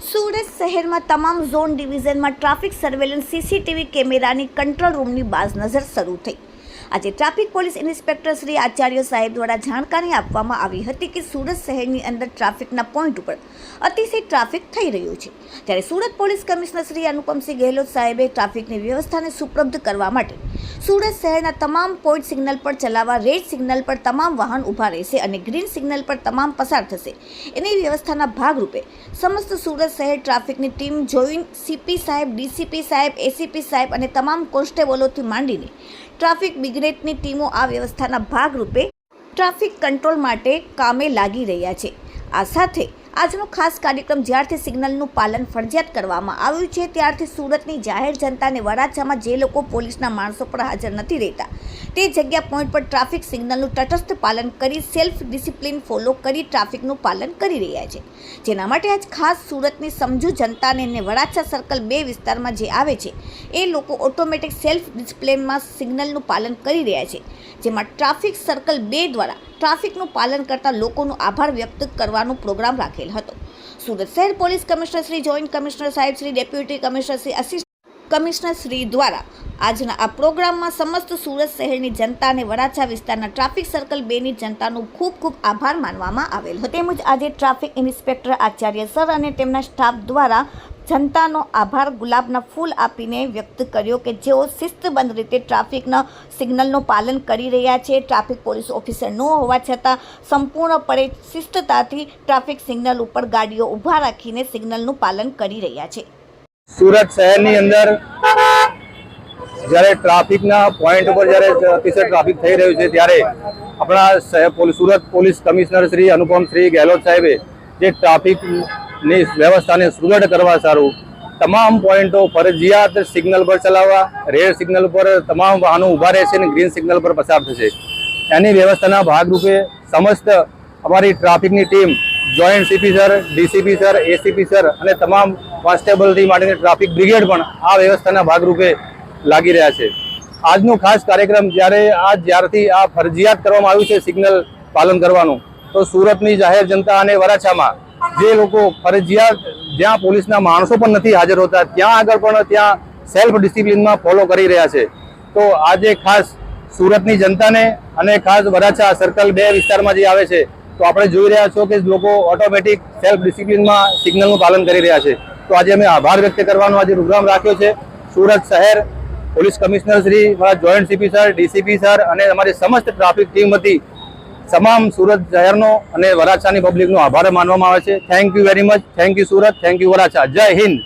સુરત શહેરમાં તમામ ઝોન ડિવિઝનમાં ટ્રાફિક સર્વેલન્સ સીસીટીવી કેમેરાની કંટ્રોલ રૂમની બાજ નજર શરૂ થઈ. આજે traffic police inspector Shri Acharya સાહેબ દ્વારા જાણકારી આપવામાં આવી હતી કે સુરત શહેરની અંદર ટ્રાફિકના પોઈન્ટ ઉપર અતિશય ટ્રાફિક થઈ રહ્યું છે. ત્યારે સુરત પોલીસ કમિશનર શ્રી અનુપમસિંહ ગેહલોત સાહેબે ટ્રાફિકની વ્યવસ્થાને સુપ્રબ્ધ કરવા માટે સુરત શહેરના તમામ પોઈન્ટ સિગ્નલ પર ચલાવવા, રેડ સિગ્નલ પર તમામ વાહન ઊભા રહેશે અને ગ્રીન સિગ્નલ પર તમામ પસાર થશે. એની વ્યવસ્થાના ભાગરૂપે સમસ્ત સુરત શહેર ટ્રાફિકની ટીમ જોઈન્ટ સીપી સાહેબ, ડીસીપી સાહેબ, એસીપી સાહેબ અને તમામ કોન્સ્ટેબલોથી માંડીને ટ્રાફિક બિગ્રેડની ટીમો આ વ્યવસ્થાના ભાગરૂપે ટ્રાફિક કંટ્રોલ માટે કામે લાગી રહ્યા છે. આ સાથે આજનો ખાસ કાર્યક્રમ જ્યારથી સિગ્નલનું પાલન ફરજિયાત કરવામાં આવ્યું છે, ત્યારથી સુરતની જાહેર જનતાને વરાછામાં જે લોકો પોલીસના માણસો પર હાજર નથી રહેતા, તે જગ્યા પોઈન્ટ પર ટ્રાફિક સિગ્નલનું તટસ્થ પાલન કરી, સેલ્ફ ડિસિપ્લિન ફોલો કરી ટ્રાફિકનું પાલન કરી રહ્યા છે. જેના માટે આજ ખાસ સુરતની સમજુ જનતાને ને વરાછા સર્કલ બે વિસ્તારમાં જે આવે છે, એ લોકો ઓટોમેટિક સેલ્ફ ડિસિપ્લિનમાં સિગ્નલનું પાલન કરી રહ્યા છે. જેમાં ટ્રાફિક સર્કલ બે દ્વારા ટ્રાફિકનું પાલન કરતા લોકોનો આભાર વ્યક્ત કરવાનો પ્રોગ્રામ રાખેલ હતો. સુરત શહેર police commissioner Shri, joint commissioner સાહેબ Shri, deputy commissioner Shri, assistant commissioner Shri દ્વારા આજના આ પ્રોગ્રામમાં સમસ્ત સુરત શહેરની જનતા અને વરાછા વિસ્તારના ટ્રાફિક સર્કલ બેની જનતાનો ખૂબ ખૂબ આભાર માનવામાં આવેલ તેમજ આજે ટ્રાફિક ઇન્સ્પેક્ટર આચાર્ય સર અને તેમના સ્ટાફ દ્વારા જનતાનો આભાર ગુલાબના ફૂલ આપીને વ્યક્ત કર્યો કે જેઓ શિસ્તબંધ રીતે ટ્રાફિકના સિગ્નલનું પાલન કરી રહ્યા છે, ટ્રાફિક પોલીસ ઓફિસર ન હોવા છતાં સંપૂર્ણપણે શિસ્તતાથી ટ્રાફિક સિગ્નલ ઉપર ગાડીઓ ઊભા રાખીને સિગ્નલનું પાલન કરી રહ્યા છે. સુરત શહેરની અંદર જ્યારે ટ્રાફિકના પોઈન્ટ ઉપર જ્યારે અતિશય ટ્રાફિક થઈ રહ્યું છે, ત્યારે આપણા સુરત પોલીસ કમિશનર શ્રી અનુપમ શ્રી ગેહલોત સાહેબે જે ટ્રાફિકની વ્યવસ્થાને સુદૃઢ કરવા સારું. તમામ પોઈન્ટો ફરજિયાત સિગ્નલ પર ચલાવવા, રેડ સિગ્નલ પર તમામ વાહનો ઊભા રહેશે અને ગ્રીન સિગ્નલ પર પસાર થશે. એની વ્યવસ્થાના ભાગરૂપે સમસ્ત અમારી ટ્રાફિકની team, joint CP sir, DCP sir, ACP sir અને તમામ કોન્સ્ટેબલથી માટેની ટ્રાફિક બ્રિગેડ પણ આ વ્યવસ્થાના ભાગરૂપે લાગી રહ્યા છે. આજનો ખાસ કાર્યક્રમ જ્યારે આ જ્યારથી આ ફરજિયાત કરવામાં આવ્યું છે સિગ્નલ પાલન કરવાનું, તો સુરતની જાહેર જનતા અને વરાછામાં જે લોકો ફરજિયાત જ્યાં પોલીસના માણસો પણ નથી હાજર હોતા, ત્યાં આગળ પણ ત્યાં સેલ્ફ ડિસિપ્લિનમાં ફોલો કરી રહ્યા છે. તો આજે ખાસ સુરતની જનતાને અને ખાસ વરાછા સર્કલ બે વિસ્તારમાં જે આવે છે, તો આપણે જોઈ રહ્યા છો કે લોકો ઓટોમેટિક સેલ્ફ ડિસિપ્લિનમાં સિગ્નલનું પાલન કરી રહ્યા છે. તો આજે અમે આભાર વ્યક્ત કરવાનો આજે પ્રોગ્રામ રાખ્યો છે. સુરત શહેર પોલીસ કમિશનર શ્રી, મારા joint CP sir DCP sir અને અમારી સમસ્ત ટ્રાફિક ટીમ વતી તમામ સુરત શહેરનો અને વરાછાની પબ્લિકનો આભાર માનવામાં આવે છે. Thank you very much thank you Surat. Thank you Varachha. જય હિન્દ.